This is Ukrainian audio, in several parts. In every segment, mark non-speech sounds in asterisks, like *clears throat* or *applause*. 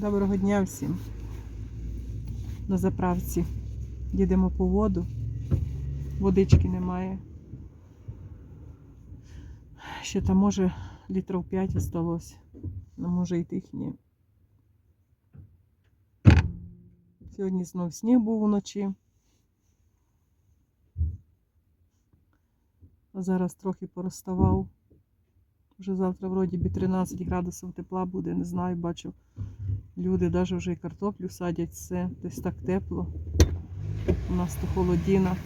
Доброго дня всім. На заправці. Їдемо по воду. Водички немає. Ще там може літрів 5 осталось. Ну, може і тих ні. Сьогодні знов сніг був вночі. А зараз трохи пороставав. Вже завтра вроді би 13 градусів тепла буде, не знаю, бачу. Люди навіть вже і картоплю садять, все, десь так тепло. У нас то холодіна.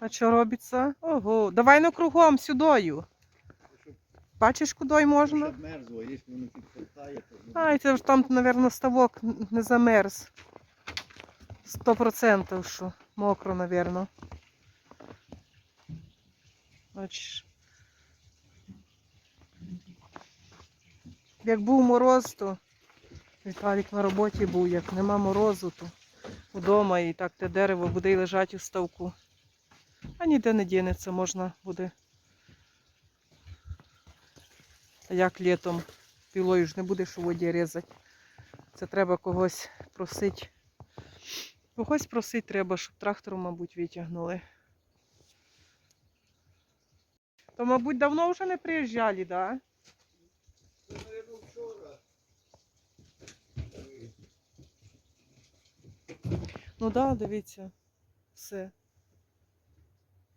А що робиться? Ого, давай на кругом сюдою. Бачиш, куди можна? Мерзло, якщо воно підпортає, то ну, Ай, це ж там, мабуть, ставок не замерз. Сто процентів, що мокро, мабуть. Бачиш. Як був мороз, то Віталік на роботі був, як нема морозу, то вдома і так те дерево буде і лежати у ставку. А ніде не дінеться, можна буде. А як літом пілою ж не будеш у воді різати. Це треба когось просити. Когось просити треба, щоб трактором, мабуть, витягнули. То, мабуть, давно вже не приїжджали, так? Да? це, мабуть, вчора. Ну так, да, дивіться, все.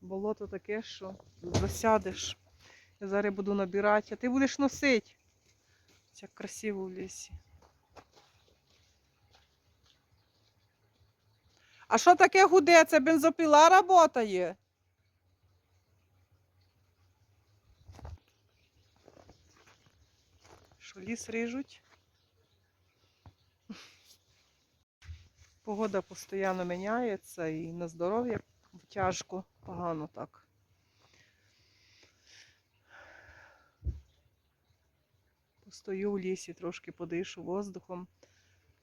Болото таке, що засядеш. Я зараз буду набирати, а ти будеш носити. Як красиво в лісі. А що таке гуде? Це бензопіла работає? Що ліс ріжуть? Погода постійно міняється і на здоров'я тяжко, погано так. Постою в лісі, трошки подишу воздухом.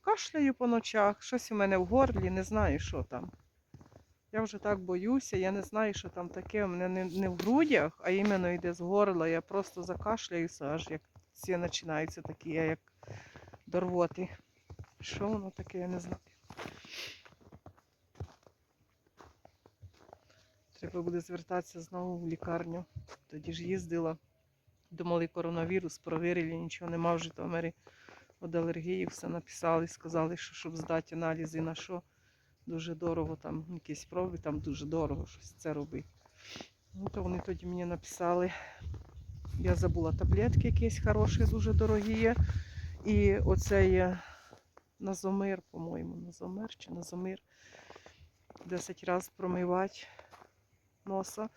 Кашляю по ночах, щось у мене в горлі, не знаю, що там. Я вже так боюся, я не знаю, що там таке. У мене не, не в грудях, а іменно йде з горла. Я просто закашляюся, аж як всі починаються такі, як до рвоти. Що воно таке, я не знаю. Треба буде звертатися знову в лікарню. Тоді ж їздила. Думали, коронавірус, провірили, нічого нема в Житомирі. Від алергії все написали, сказали, що щоб здати аналізи на що. Дуже дорого, там якісь проби, там дуже дорого щось це робити. Ну, то вони тоді мені написали. Я забула таблетки якісь хороші, дуже дорогі. І оцей Назомир, по-моєму, Назомир чи Назомир. 10 разів промивати носа.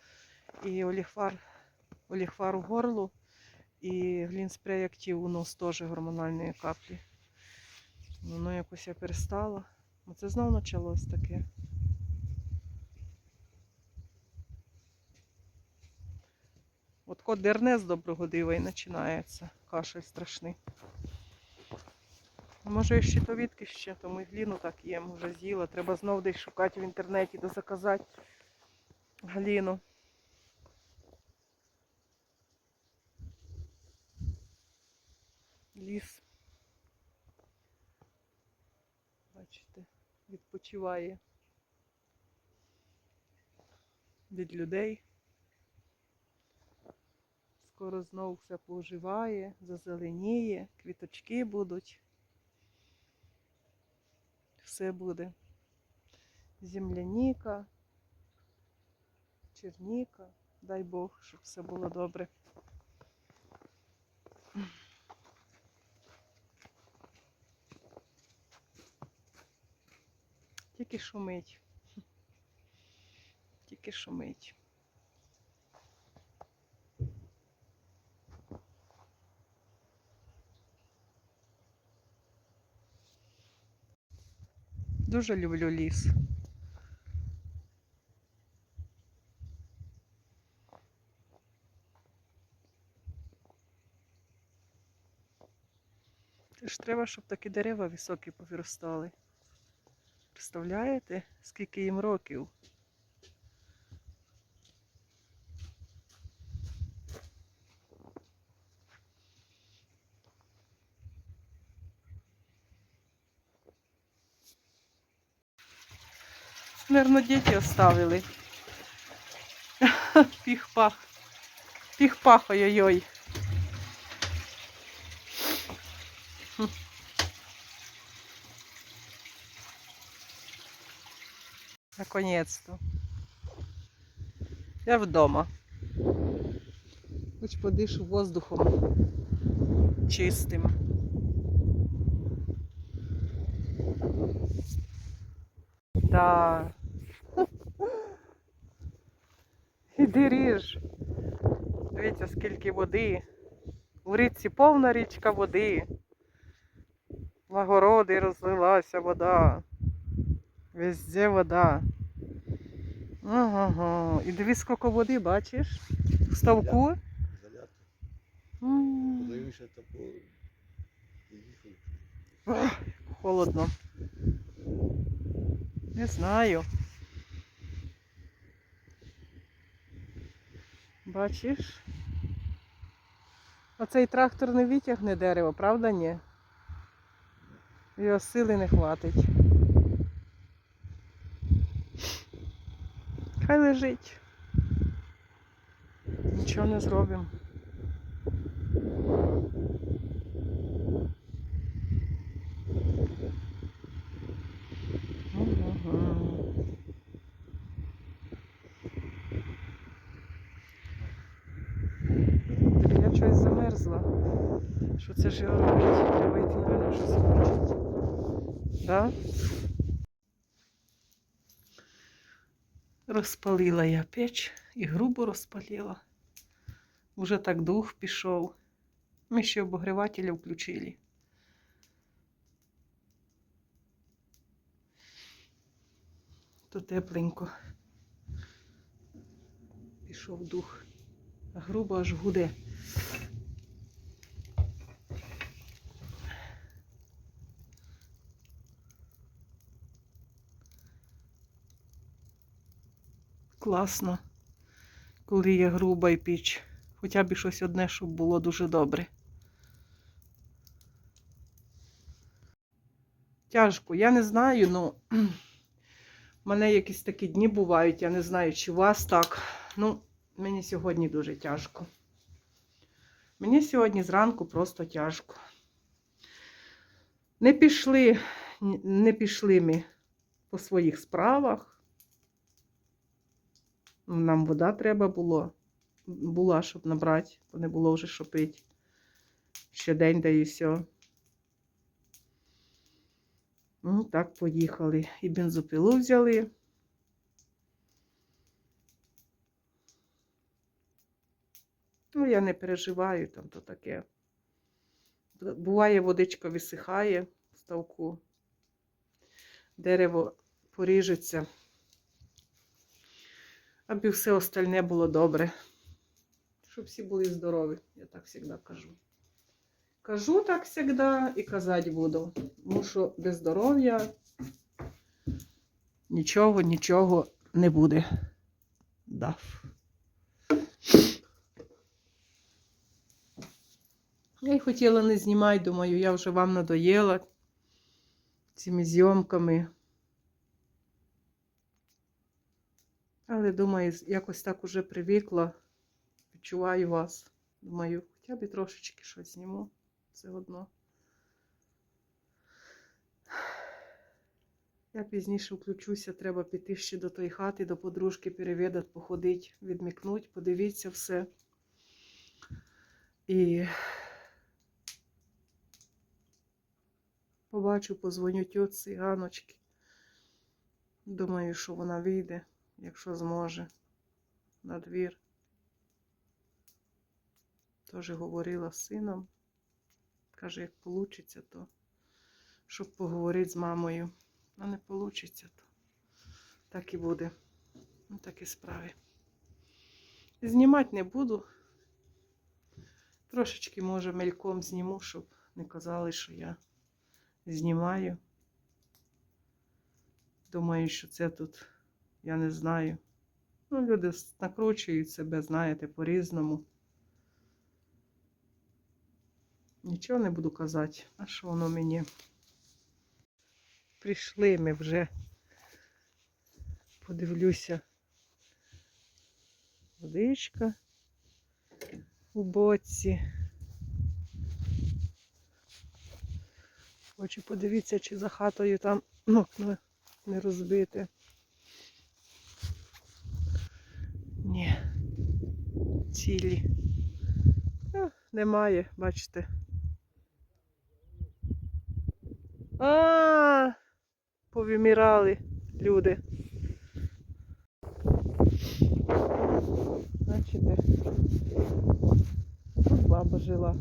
І оліфар, оліфар у горлу. І глінспрей актив у нос теж гормональної каплі. Воно якось я перестала. Оце знову почалось таке. От кот дерне з доброго дива і починається. Кашель страшний. Може, і щитовідки ще, то ми гліну так їм вже з'їла. Треба знов десь шукати в інтернеті, де заказати гліну. Ліс. Бачите, відпочиває від людей. Скоро знову все поживає, зазеленіє, квіточки будуть. Все буде. Земляніка, черніка. Дай Бог, щоб все було добре. Тільки шумить. Тільки шумить. Дуже люблю ліс. ж треба, щоб такі дерева високі повиростали. Представляєте, скільки їм років? Наверно, діти оставили. *laughs* Піх-пах. Піх-пах, ой-ой-ой. Наконець-то. Я вдома. Хоч подишу воздухом чистим. Да. *laughs* Іди ріж. Дивіться, скільки води. У річці повна річка води. Огороди розлилася вода. Везде вода. Ага. І дивись, скільки води, бачиш? В ставку. Подивишся тако. Ах, Холодно. Не знаю. Бачиш? Оцей трактор не витягне дерево, правда ні? Його сили не хватить. Хай лежить. Нічого не зробимо. Я щось замерзла. Що це ж його робить? Треба йти, напевно, щось включити. Да? Розпалила я печ і грубо розпалила. Уже так дух пішов. Ми ще обогрівателя включили. То тепленько. Пішов дух. А грубо аж гуде. Класно, коли є груба і піч. Хоча б щось одне, щоб було дуже добре. Тяжко. Я не знаю, ну *clears throat* в мене якісь такі дні бувають. Я не знаю, чи у вас так. Ну, мені сьогодні дуже тяжко. Мені сьогодні зранку просто тяжко. Не пішли, не пішли ми по своїх справах. Нам вода треба було. Була, щоб набрати, бо не було вже що пити. Ще день да і все. Ну, так, поїхали. І бензопилу взяли. Ну, я не переживаю там то таке. Буває, водичка висихає в ставку, дерево поріжеться, аби все остальне було добре. Щоб всі були здорові, я так завжди кажу. Кажу так завжди і казати буду. Тому що без здоров'я нічого, нічого не буде. Дав. Я й хотіла не знімати, думаю, я вже вам надоїла цими зйомками. Але думаю, якось так уже привикла. Відчуваю вас. Думаю, хоча б трошечки щось зніму. Все одно. Я пізніше включуся, треба піти ще до тої хати, до подружки перевідати, походити, відмікнути, подивіться все. І побачу, позвоню тьоці Ганочки. Думаю, що вона вийде, якщо зможе, на двір. Теж говорила з сином. Каже, як вийде, то щоб поговорити з мамою. А не вийде, то так і буде. Ну, такі справи. Знімати не буду. Трошечки, може, мельком зніму, щоб не казали, що я знімаю. Думаю, що це тут, я не знаю. Ну, люди накручують себе, знаєте, по-різному. Нічого не буду казати. А що воно мені? Прийшли ми вже подивлюся. Водичка у боці. Хочу подивитися, чи за хатою там окно не розбите. Ні. Цілі. А, немає, бачите. А, повимирали люди. Бачите? Тут баба жила.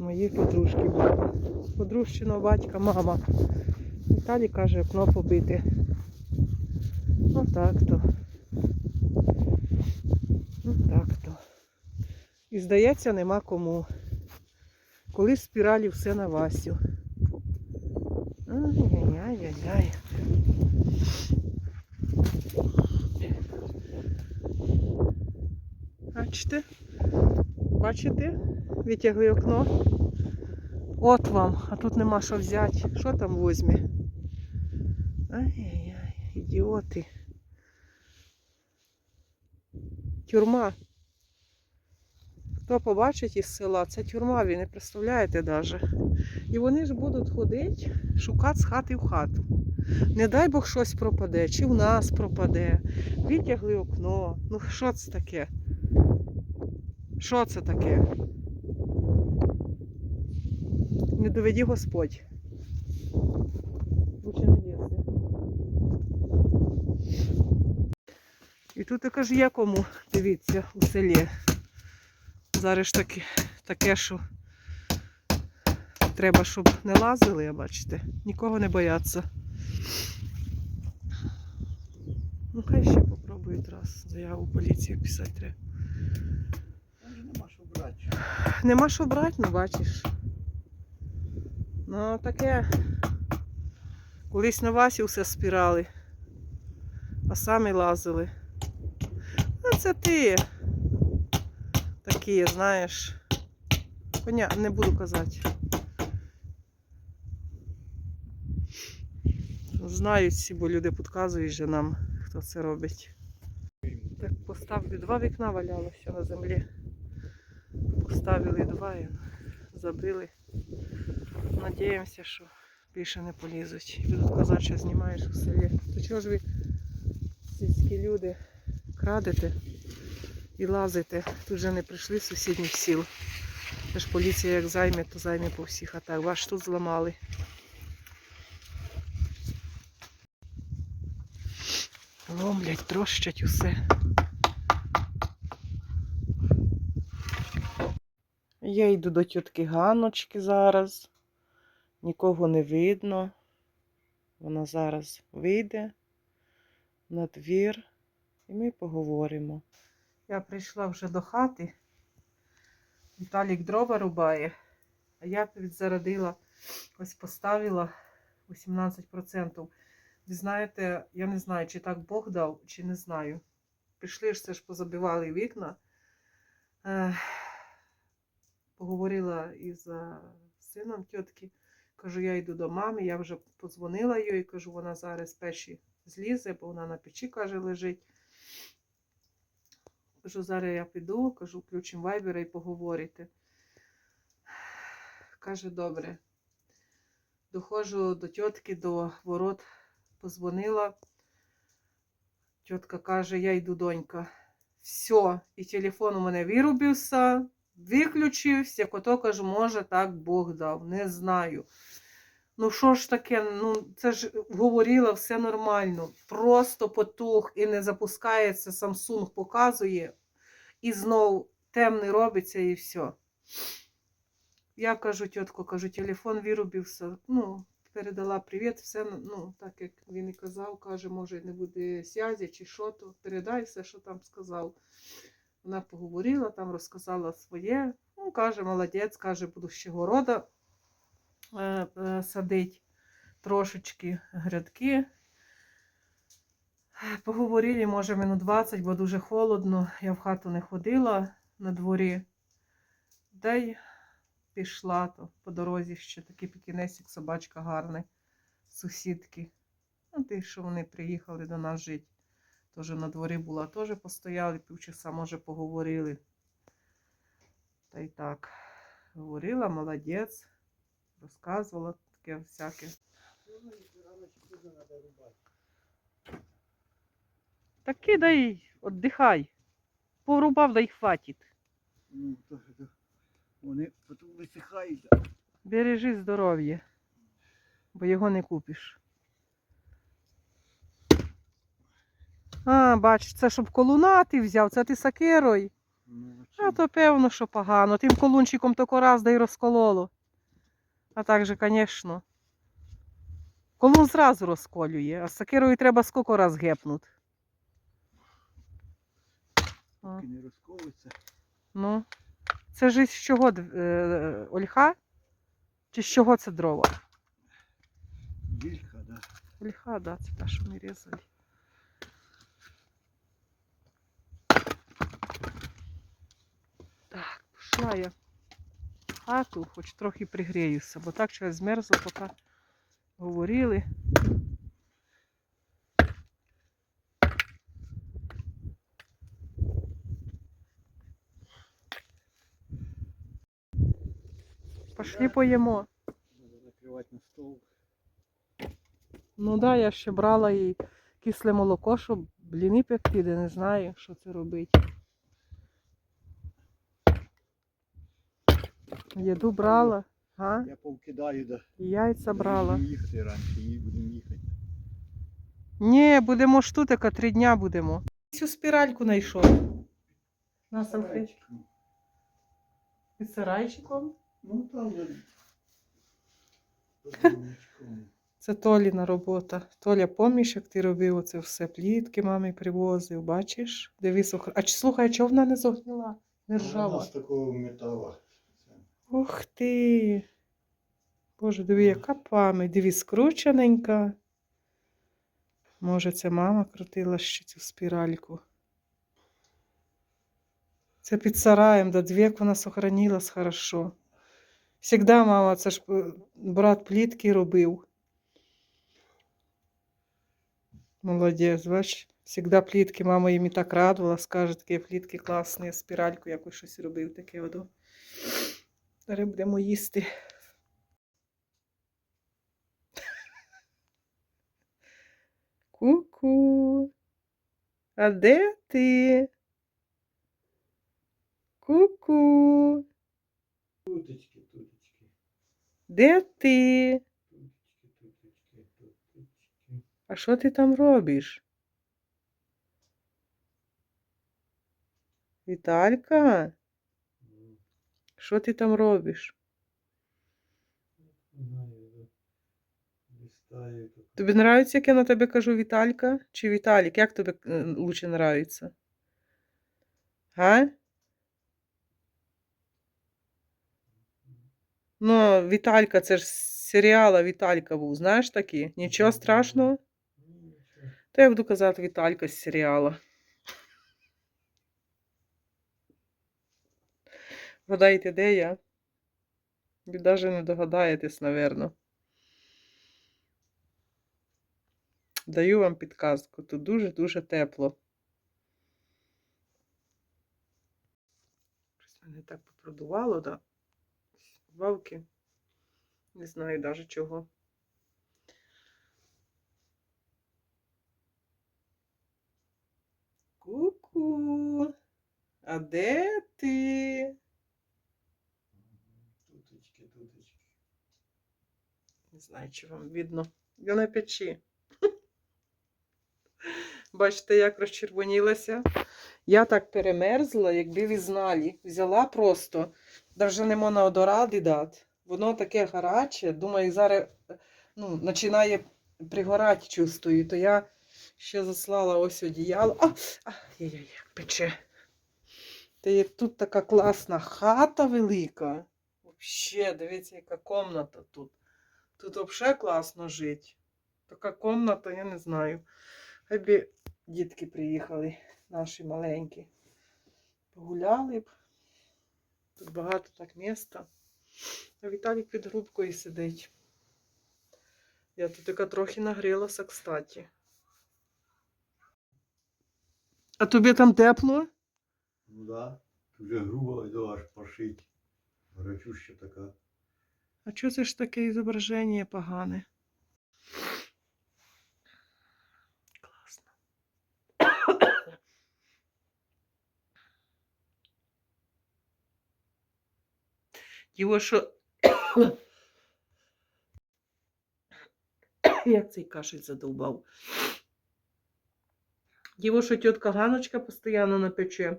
Моєї подружки баба. Подружчиного батька мама. Віталій каже, окно побите. Отак то. Отак то. І здається, нема кому. Коли в спіралі все на Васю. Ай-яй-яй-яй-яй. Бачите? Бачите? Витягли окно. От вам, а тут нема що взяти. Що там возьме? Ай-яй-яй, ідіоти. Тюрма. Хто побачить із села, це тюрма, ви не представляєте навіть. І вони ж будуть ходити, шукати з хати в хату. Не дай Бог щось пропаде, чи в нас пропаде. Витягли окно. Ну що це таке? Що це таке? Не доведі Господь. Лучше не лізти. І тут також є кому, дивіться, у селі. Зараз ж таки, таке, що треба, щоб не лазили, а бачите, нікого не бояться. Ну, хай ще попробують раз заяву в поліцію писати треба. Нема що брати. Нема що брати, ну бачиш. Ну таке. Колись на Васі все спірали, а самі лазили. Ну це ти. Такі, знаєш. Коня не буду казати. Знають всі, бо люди підказують же нам, хто це робить. Так поставлю два вікна валялося на землі. Поставили два і забили. Надіємося, що більше не полізуть. Будуть казати, що знімаєш у селі. То чого ж ви, сільські люди, крадете і лазите? Тут вже не прийшли з сусідніх сіл. Це ж поліція як займе, то займе по всіх. А так ваш тут зламали. Ломлять, трощать усе. Я йду до тітки Ганочки зараз. Нікого не видно. Вона зараз вийде на двір і ми поговоримо. Я прийшла вже до хати. Віталік дрова рубає, а я підзарадила, ось поставила 18%. Ви знаєте, я не знаю, чи так Бог дав, чи не знаю. Пішли ж це ж позабивали вікна. Поговорила із е, сином тітки. Кажу, я йду до мами, я вже подзвонила їй, кажу, вона зараз печі злізе, бо вона на печі, каже, лежить. Кажу, зараз я піду, кажу, включимо вайбера і поговорите. Каже, добре. Доходжу до тітки, до ворот, позвонила. Тітка каже, я йду, донька. Все, і телефон у мене вирубився, виключився, кото кажу, може, так Бог дав, не знаю. Ну, що ж таке, ну це ж говорила все нормально. Просто потух і не запускається, Samsung показує, і знов темний робиться і все. Я кажу, тітко, кажу, телефон вирубився. Ну, передала привіт, все, ну, так як він і казав, каже, може, не буде зв'язі чи що, то передай все, що там сказав. Вона поговорила, там розказала своє. Ну, каже, молодець, каже, буду ще города е, е, садить трошечки грядки. Поговорили, може, минут 20, бо дуже холодно. Я в хату не ходила на дворі. Та й пішла то по дорозі ще такий пікінесик, собачка гарний, сусідки. Ну, ти, що вони приїхали до нас жити. Теж на дворі була, теж постояли, півчаса, може, поговорили. Та й так. Говорила, молодець, розказувала таке всяке. Так кидай, віддихай. Порубав, да й хватить. Ну, то, то, вони потім висихають. Бережи здоров'я, бо його не купиш. А, бач, це щоб колуна ти взяв, це ти сакирою. Ну, А то певно, що погано. Тим колунчиком тако раз да й розкололо. А так же, звісно. Колун зразу розколює, а сакирою треба скільки раз гепнути. Поки не розколиться. ну. Це ж із чого е, ольха? Чи з чого це дрова? Білька, да. Ольха, да, це та, що ми різали. Так, пішла я хату, хоч трохи пригріюся, бо так що я змерзла, поки говорили. Пошли поїмо. Треба на стол. Ну да, я ще брала і кисле молоко, щоб бліни пекти, де не знаю, що це робити. Їду брала, а? Я повкидаю, да. Яйця брала. Будемо їхати раніше, і будемо їхати. Ні, будемо ж тут, яка три дня будемо. Цю спіральку знайшов. На салфетку. Під сарайчиком. Ну там. Це Толіна робота. Толя, помніш, як ти робив оце все плітки мамі привозив, бачиш? Дивись, охр- а чи слухай, чого вона не зогніла? Не Вона ржава. з такого метала. Ух ти. Боже, диви, яка пам'ять, диви, скручененька. Може, це мама крутила ще цю спіральку. Це під сараєм, да двік вона сохранилась хорошо. Всегда мама, це ж е, брат плітки робив. Молодець, бач, всегда плітки, мама їм і так радувала, скаже, такі плітки класні, спіральку якось щось робив таке одо. Зараз будемо їсти. Ку-ку. А де ти? Ку-ку. Тутечки, тутечки, Де ти? тутечки, тутечки, тутечки. А що ти там робиш? Віталька, що ти там робиш? Тобі нравиться, як я на тебе кажу Віталька чи Віталік? Як тобі е, лучше нравиться? Га? Ну, Віталька, це ж серіала Віталька був, знаєш такі? Нічого страшного. То я буду казати Віталька з серіала. Вгадайте, де я? Ви навіть не догадаєтесь, напевно. Даю вам підказку. Тут дуже-дуже тепло. Щось мене так попродувало, да? Вавки. Не знаю навіть чого. Ку-ку. А де ти? Знаю, чи вам видно. Я на печі. *laughs* Бачите, як розчервонілася. Я так перемерзла, якби ви знали. Взяла просто, навіть не можна одоради дати. Воно таке гаряче. Думаю, зараз ну, починає пригорати, чувствую. То я ще заслала ось одіяло. А, а, яй-яй, як пече. Та є тут така класна хата велика. Взагалі, дивіться, яка комната тут. Тут взагалі класно жити. Така комната, я не знаю. Хай би дітки приїхали, наші маленькі. Погуляли б. Тут багато так міста. А Віталік під грубкою сидить. Я тут така трохи нагрілася, кстати. А тобі там тепло? Ну да. Тут вже грубо йду аж пошить. Гарячуща така. А чого це ж таке зображення погане? Класно. Його що. Як цей кашель задовбав. Його що тітка Ганочка постійно напече.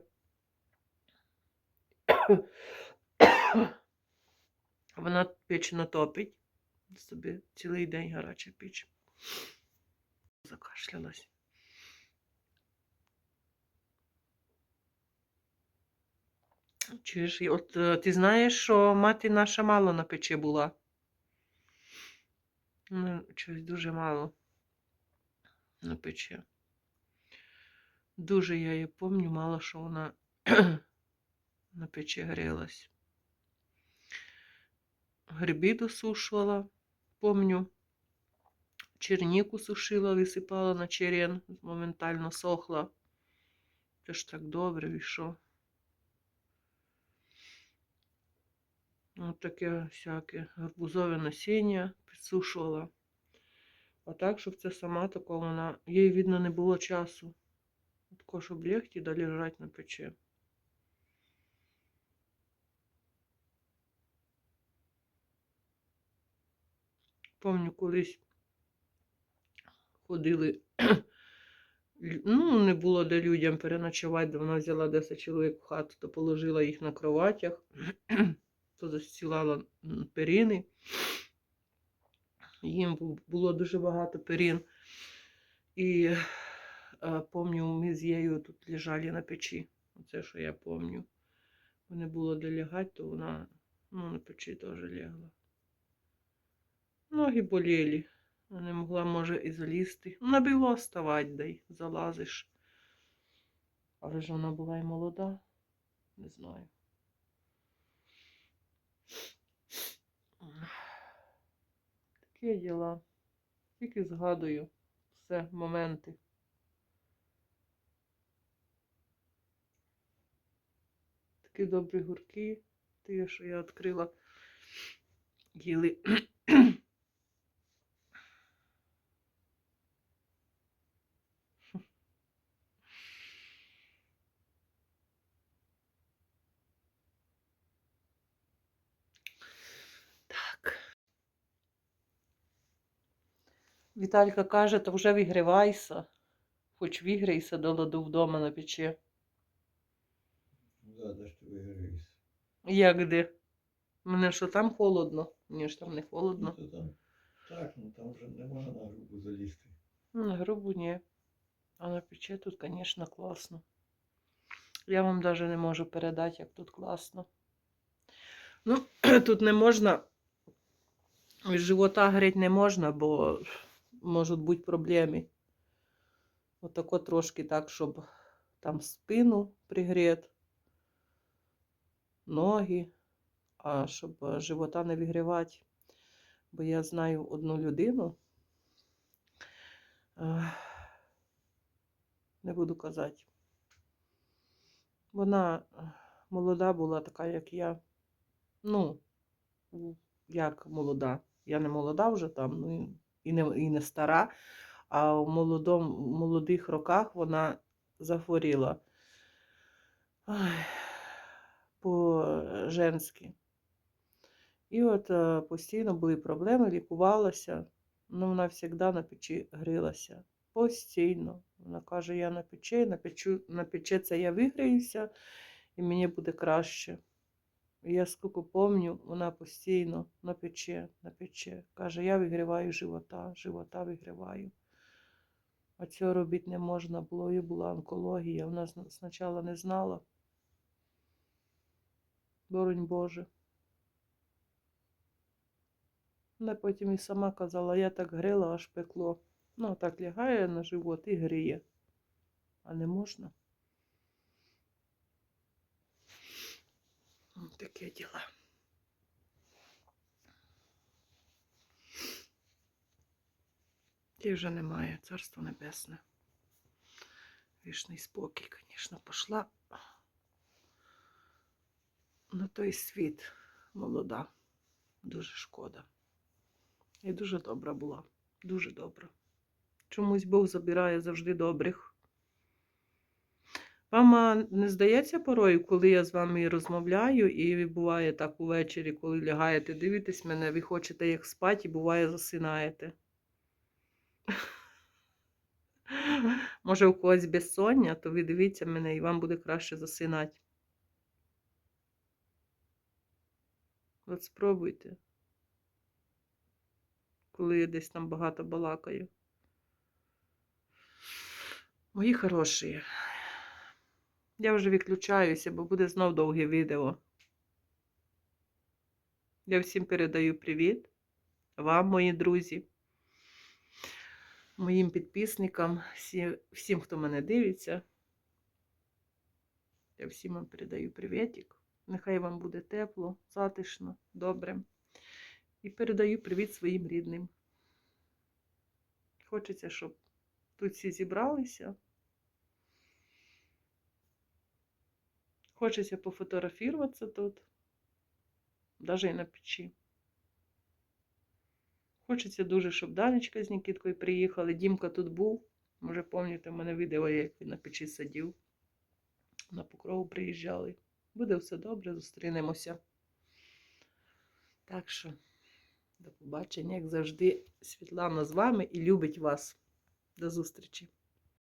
Вона піч натопить. Собі цілий день гаряча піч. Закашлялась. Чуєш, от е, ти знаєш, що мати наша мало на печі була? Ну, щось дуже мало на печі. Дуже я її пам'ятаю, мало що вона *clears throat* на печі грілась. Гриби досушувала, помню. Черніку сушила, висипала на черен, моментально сохла. Це ж так добре війшов. Ось таке всяке гарбузове насіння підсушувала. А так, щоб це сама такого вона. Їй, видно, не було часу. Тако, щоб легти да лежать на печі. Помню, колись ходили. *clears throat* Ну, не було де людям переночувати, де вона взяла 10 чоловік в хату, то положила їх на кроватях, *clears throat* то застілала перини. Їм було дуже багато перин. І помню, ми з нею тут лежали на печі. Оце, що я. Бо не було де лягати, то вона ну, на печі теж лягла. Ноги боліли. Не могла, може, і залізти. Ну, набіло вставати, дай залазиш. Але ж вона була і молода. Не знаю. Такі діла. Тільки згадую все моменти. Такі добрі гурки. Ті, що я відкрила. Їли. Так. Віталька каже, то вже вигрівайся. Хоч вигрійся до ладу вдома на печі. Ну да, де ж ти виграєшся. Як де? Мене що там холодно? Мені ж там не Ну, холодно. то там. Так, ну там вже не можна на грубу залізти. Ну, На грубу ні. А на печі тут, звісно, класно. Я вам навіть не можу передати, як тут класно. Ну, *clears throat* тут не можна. З живота гріти не можна, бо можуть бути проблеми. Отако трошки так, щоб там спину пригріти, ноги, а щоб е, живота не вигрівати. Бо я знаю одну людину. Не буду казати. Вона е, молода була така, як я. Ну, як молода. Я не молода вже там, ну і- не, і не стара. А в молодом, в молодих роках вона захворіла по-женськи. І от е, постійно були проблеми, лікувалася. Ну, вона завжди на печі грілася. Постійно. Вона каже, я на печі, на, печу, на печі це я вигріюся, і мені буде краще. Я скільки пам'ятаю, вона постійно на печі, на печі. Каже, я вигріваю живота, живота вигріваю. А цього робити не можна було, і була онкологія. Вона спочатку не знала. Боронь Боже. Вона потім і сама казала, я так грила, аж пекло. Ну, так лягає на живот і гріє. А не можна. Таке діла. Ті вже немає, царство небесне. Вічний спокій, звісно, пішла на той світ молода. Дуже шкода. І дуже добра була. Дуже добра. Чомусь Бог забирає завжди добрих. Вам не здається порою, коли я з вами розмовляю, і буває так увечері, коли лягаєте, дивитесь мене, ви хочете як спати, і буває засинаєте. *laughs* Може, у когось безсоння, то ви дивіться мене і вам буде краще засинати. От спробуйте. Коли я десь там багато балакаю. Мої хороші. Я вже відключаюся, бо буде знов довге відео. Я всім передаю привіт. Вам, мої друзі, моїм підписникам, всі, всім, хто мене дивиться. Я всім вам передаю привітик. Нехай вам буде тепло, затишно, добре. І передаю привіт своїм рідним. Хочеться, щоб тут всі зібралися. Хочеться пофотографуватися тут, навіть і на печі. Хочеться дуже, щоб Данечка з Нікіткою приїхали. Дімка тут був. Може, пам'ятаєте, в мене відео, як він на печі сидів. На покрову приїжджали. Буде все добре, зустрінемося. Так що, до побачення, як завжди, Світлана з вами і любить вас. До зустрічі!